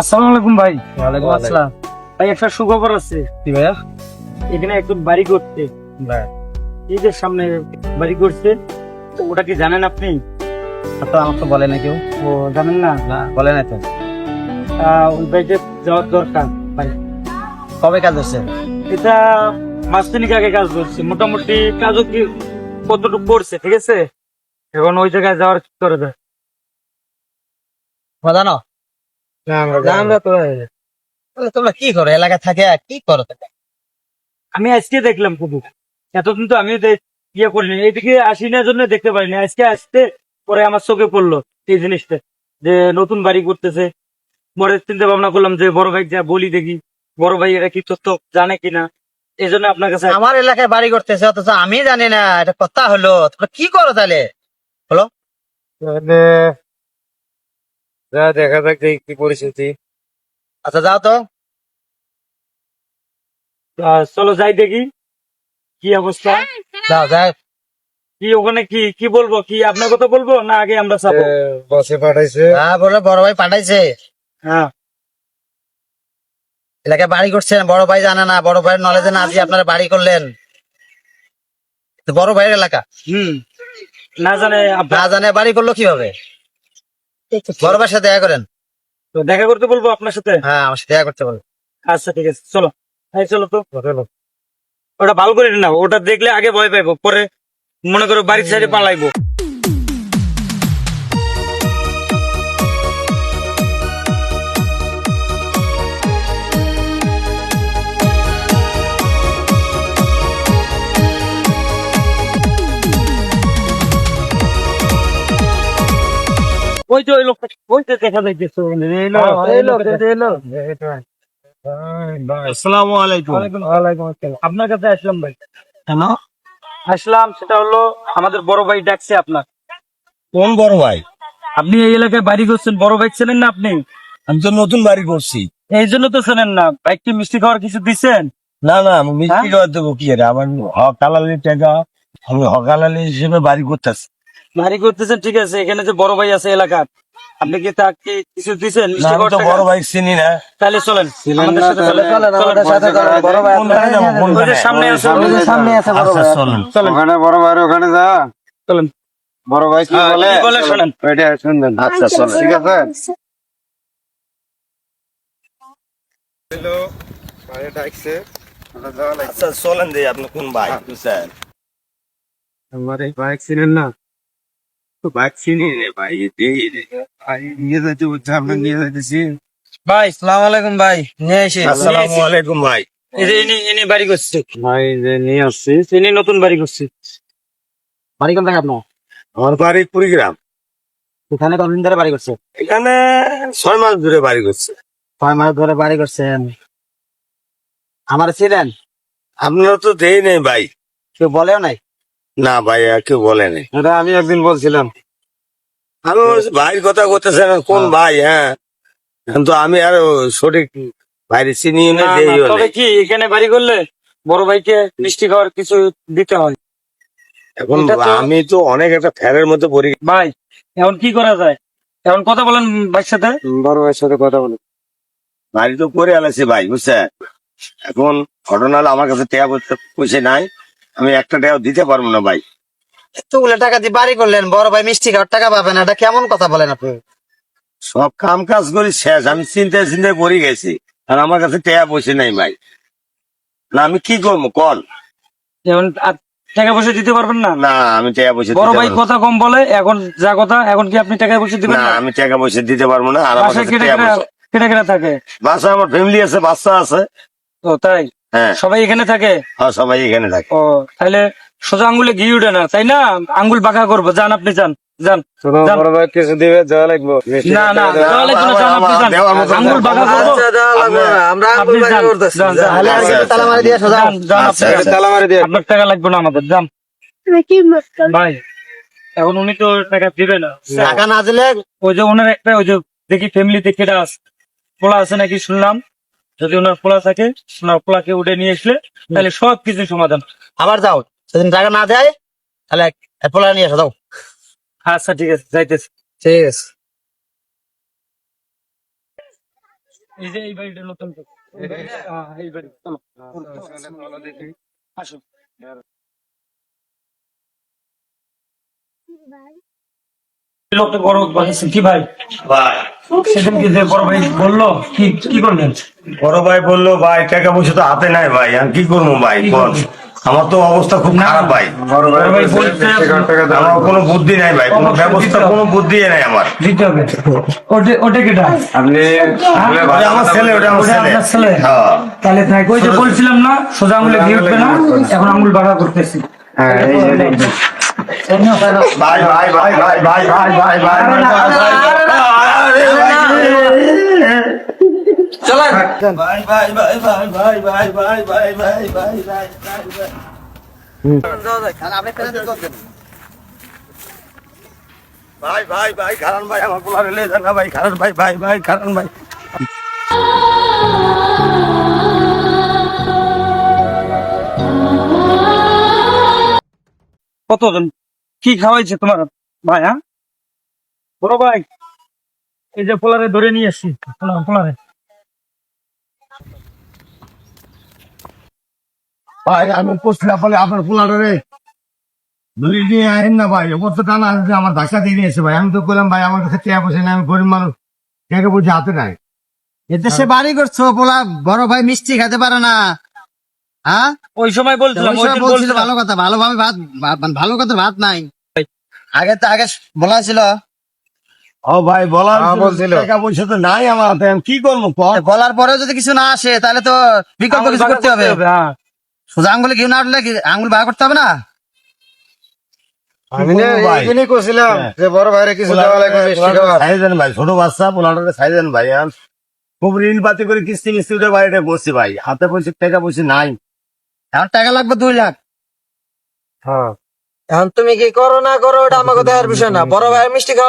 আসসালামু আলাইকুম ভাই। ওয়ালাইকুম আসসালাম ভাই একটা সুখবর আছে। কি ভাইয়া? এখানে একজন বাড়ি করতে। ঈদের সামনে বাড়ি করছে তো ওটা কি জানেন আপনি? তো আমার তো বলে না কেউ। ও জানেন না? না বলে না তো। ওই বাড়িতে যাওয়ার দরকার ভাই। কবে কাজ হচ্ছে? এটা মাস তিনিক আগে কাজ করছে মোটামুটি কাজও কি কতটুকু করছে ঠিক আছে? এখন ওই জায়গায় যাওয়ার কি করে দেয় জানো আমরা তো তোমরা কি করো? এলাকায় থাকে কি করো? আমি আজকে দেখলাম খুবই এতদিন তো আমি ইয়ে করিনি। এইদিকে আসি না জন্য দেখতে পারিনি। আজকে আসতে পরে আমার চোখে পড়ল এই জিনিসটা যে নতুন বাড়ি করতেছে। পরে চিন্তা ভাবনা করলাম যে বড় ভাই যা বলি দেখি। বড় ভাই এটা কি তথ্য জানে কিনা? এই জন্য আপনার কাছে আমার এলাকায় বাড়ি করতেছে অথচ আমি জানি না। এটা কথা হলো। তোমরা কি করো তাহলে যা দেখা যাক কি পরিস্থিতি। আচ্ছা যাও তো। চলো যাই দেখি। কি অবস্থা? যাও যাও কি ওখানে কি কি বলব? কি আপনার কথা বলব না আগে আমরা যাব? বসে পাঠাইছে। হ্যাঁ। বলে বড় ভাই পাঠাইছে। হ্যাঁ। এলাকায় বাড়ি করছেন বড় ভাই জানে না বড় ভাইয়ের নলেজে না আজকে আপনারা বাড়ি করলেন। বড় ভাইয়ের এলাকা? হুম। না জানে না জানে বাড়ি করল কীভাবে? বড় ভাইয়ের সাথে দেখা করেন? তো দেখা করতে বলব আপনার সাথে? হ্যাঁ আমার সাথে দেখা করতে বলব আচ্ছা ঠিক আছে চলো। হ্যাঁ চলো তো। ওটা ভালো করে না ওটা দেখলে আগে ভয় পাইবো পরে মনে করো বাড়ির সাইডে পালাইবো। ওই তো ওই লোকটা ওই তো দেখা যাইতেছে। আসসালামু আলাইকুম। আপনার কাছে আসলাম ভাই। কেন? আসলাম সেটা হলো আমাদের বড় ভাই ডাকছে আপনার। কোন বড় ভাই? আপনি এই এলাকায় বাড়ি করছেন বড় ভাই ছিলেন না আপনি? আমি তো নতুন বাড়ি করছি। এই জন্য তো শোনেন না। বাইকটি মিষ্টি খাওয়ার কিছু দিচ্ছেন? না না আমি মিষ্টি খাওয়ার দেবো কি আমার হকালালি টাকা আমি হকালালি হিসেবে বাড়ি করতেছি। বাড়ি করতেছেন ঠিক আছে এখানে যে বড় ভাই আছে এলাকার আপনি কি তাকে কিছু দিচ্ছেন না মিষ্টি আমি খাওয়ার তো টাকা? বড় ভাই চিনি না। তাহলে চলেন আমাদের সাথে বড় ভাই ওই যে সামনে আছে সামনে আছে বড় আচ্ছা, ভাই। চলেন। চলেন। ওখানে বড় ভাই ওখানে যা। চলেন। বড় ভাই কি হ্যাঁ, বলে? বলে শোনেন। শুনবেন। আচ্ছা চলেন। ঠিক আছে? আচ্ছা চলেন আপনি কোন ভাই? বুঝছেন আমার এই বাইক ছিলেন না? তো চিনি রে ভাই এই রে ভাই নিয়ে যাইতে বলছে আমরা নিয়ে যাইতেছি ভাই সালাম আলাইকুম ভাই নিয়ে এসে আসসালামু আলাইকুম ভাই। এই যে ইনি ইনি বাড়ি করছে। ভাই যে নিয়ে আসছি। ইনি নতুন বাড়ি করছে। বাড়ি কোন থাকে আপনার? আমার বাড়ি কুড়িগ্রাম। এখানে কতদিন ধরে বাড়ি করছে এখানে ছয় মাস ধরে বাড়ি করছে। ছয় মাস ধরে বাড়ি করছেন। আমার ছিলেন? আপনারা তো দেই নেই ভাই। কেউ বলেও নাই? না ভাই আর কেউ বলে নেই। এটা আমি একদিন বলছিলাম। আমি বলছি, ভাইয়ের কথা করতেছেন কোন ভাই হ্যাঁ? কিন্তু আমি আর সঠিক বাইরে চিনি না তবে কি এখানে বাড়ি করলে বড় ভাইকে মিষ্টি খাওয়ার কিছু দিতে হয়? এখন আমি তো অনেক একটা ফ্যানের মধ্যে পড়ি ভাই এখন কি করা যায়? এখন কথা বলেন ভাইয়ের সাথে। বড় ভাইয়ের সাথে কথা বলি বাড়ি তো করে আলাইছি ভাই বুঝছেন? এখন ঘটনা হলো আমার কাছে টেয়া পয়সা নাই। আমি একটা টেয়াও দিতে পারব না ভাই। এতগুলো টাকা দিয়ে বাড়ি করলেন বড় ভাই মিষ্টি খাওয়ার টাকা পাবেন এটা কেমন কথা বলেন আপনি? সব কাম কাজ করি শেষ আমি চিন্তায় চিন্তায় পড়ে গেছি আর আমার কাছে টেয়া পয়সা নাই ভাই। না আমি কি করব কল আর টাকা পয়সা দিতে পারবেন না? না আমি টাকা পয়সা বড় ভাই কথা কম বলে এখন যা কথা এখন কি আপনি টাকা পয়সা দিবেন না আমি টাকা পয়সা দিতে পারব না আর আমার কাছে টাকা পয়সা কেটে কেটে থাকে। বাসায় আমার ফ্যামিলি আছে বাচ্চা আছে। তো তাই? সবাই এখানে থাকে? হ্যাঁ, সবাই এখানে থাকে। ও তাহলে সোজা আঙ্গুলে ঘি উঠে না তাই না? আঙ্গুল বাঁকা করব। যান আপনি যান কিছু দিবে যাওয়া লাগবো। না যাওয়া লাগবে আপনি যান। আঙ্গুল বাঁকা করব। আমরা দিয়ে সোজা যান, দিয়ে আপনার টাকা লাগবে না আমাদের যান। ভাই এখন উনি তো টাকা দিবে না। টাকা না দিলে ওই যে ওনার একটা ওই যে দেখি ফ্যামিলিতে কেটা আছে? পোলা আছে নাকি শুনলাম। যদি ওনার পোলা থাকে ওনার পোলাকে উঠে নিয়ে আসলে তাহলে সব কিছু সমাধান আবার যাও সেদিন টাকা না দেয় তাহলে পোলা নিয়ে এসো যাও। আচ্ছা ঠিক আছে যাইতেছি। ঠিক আছে। এই যে এই বাড়িটা নতুন এই বাড়ি। আসো। লোকটা বড় বানিয়েছে কি ভাই ভাই? সেদিনকে যে বড় ভাই বলল কি কি করলেন বড় ভাই বলল ভাই টাকা পয়সা তো হাতে নাই ভাই আমি কি করব ভাই বল আমার তো অবস্থা খুব খারাপ ভাই বড় ভাই বলছে আমার কোনো বুদ্ধি নাই ভাই কোনো ব্যবস্থা কোনো বুদ্ধি নাই আমার দিতে হবে ওটা ওটা কেটা আপনি আমার ছেলে ওটা আমার ছেলে আপনার ছেলে? হ্যাঁ তাহলে থাক ওই যে বলছিলাম না সোজা আঙুলে ঘি উঠবে না এখন আঙুল বাড়া করতেছি হ্যাঁ। ভাই ভাই ভাই ভাই ভাই ভাই ভাই ভাই ভাই ভাই ভাই ভাই কারণ ভাই আমার পোলা রেলে না ভাই কারণ ভাই ভাই ভাই ভাই কতজন কি খাওয়াইছে তোমার ভাই হ্যাঁ বড় ভাই এই যে পোলারে ধরে নিয়ে আসছি পোলা- পোলারে। ভাই আমি বলে আপনার পোলাটা রে। ধরে নিয়ে আইন না ভাই ওপর তো টানা আসবে আমার ধাক্কা দিয়ে নিয়েছে ভাই। আমি তো বললাম ভাই আমার কাছে পয়সা নেই আমি গরিব মানুষ। হাতে নাই। এদেশে বাড়ি করছ বলা বড় ভাই মিষ্টি খেতে পারে না। হ্যাঁ? ওই সময় বলছিলাম। ভালো কথা ভালোভাবে ভাত ভালো কথা ভাত নাই। আগে তো আগে বলা ছিল ও ভাই বলার হ্যাঁ, বলছিল। টাকা পয়সা তো নাই আমার হাতে আমি কি করব কর। বলার পরেও যদি কিছু না আসে তাহলে তো বিকল্প কিছু করতে হবে। সোজা আঙ্গুলে ঘি না উঠলে আঙ্গুল বার করতে হবে না? আমি না করব ভাই? এইখানেই করছিলাম। যে বড় ভাইরে কিছু দেওয়া লাগবে মিষ্টি খাওয়া সাইজ দেন ভাই ছোট বাচ্চা পোলাটারে সাইজ দেন ভাই খুব ঋণ পাতি করে কিস্তি মিস্তি উঠে বাড়িতে বসছি ভাই হাতে পয়সা টাকা পয়সা নাই। এখন টাকা লাগবে দুই লাখ। হ্যাঁ। এখন তুমি কি করো না করো ওটা আমাকে দেওয়ার বিষয় না। বড় ভাইয়ের মিষ্টি খাওয়া